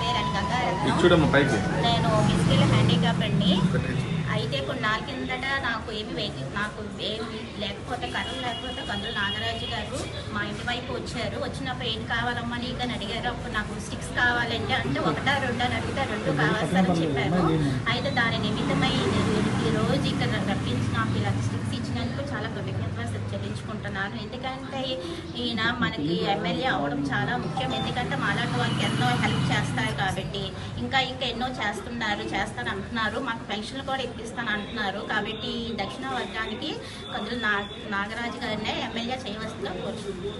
పేరు గంగారత్నం నేను physical handicap అండి. అయితే కొన్నాళ్ళ కిందట నాకు ఏమి వెహికల్ నాకు ఏమి లేకపోతే కర్రలు లేకపోతే కందులు నాగరాజు గారు మా ఇంటి వైపు వచ్చారు. వచ్చినప్పుడు ఏం కావాలమ్మా అని అడిగారు. అప్పుడు నాకు స్టిక్స్ కావాలంటే అంటే ఒకటా రెండు అని అడిగితే రెండు కావాలి సార్ చెప్పారు అయితే దాని నిమిత్తమై నేను ఈ రోజు ఇక్కడ రప్పించి నాకు ఇలా స్టిక్స్ ఇచ్చినందుకు చాలా కృతజ్ఞతలు చెల్లించుకుంటున్నాను ఎందుకంటే ఈయన మనకి ఎమ్మెల్యే అవడం చాలా ముఖ్యం. ఎందుకంటే మాలాంటి వాళ్ళకి ఎంతో హెల్ప్ చేస్తారు కాబట్టి. ఇంకా ఇంకా ఎన్నో చేస్తున్నారు చేస్తాను అంటున్నారు మాకు పెన్షన్లు కూడా ఇప్పిస్తాను అంటున్నారు కాబట్టి ఈ దక్షిణ వర్గానికి కందులు నా నాగరాజు గారినే ఎమ్మెల్యే చేయవలసిందిగా కోరుచున్నాను.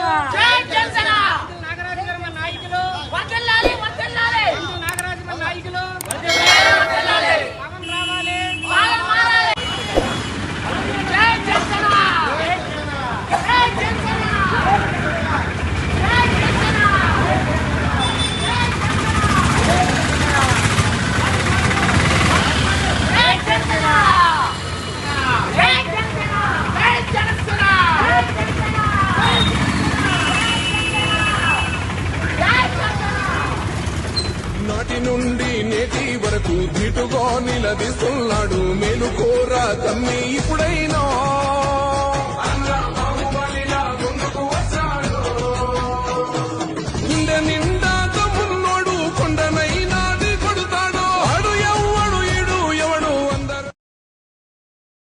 Yeah. నుండి నేటి వరకు ధీటుగా నిలదీస్తున్నాడు మేలు కోరా తమ్మి ఇప్పుడైనా. బాహుబలిలా ముందుకు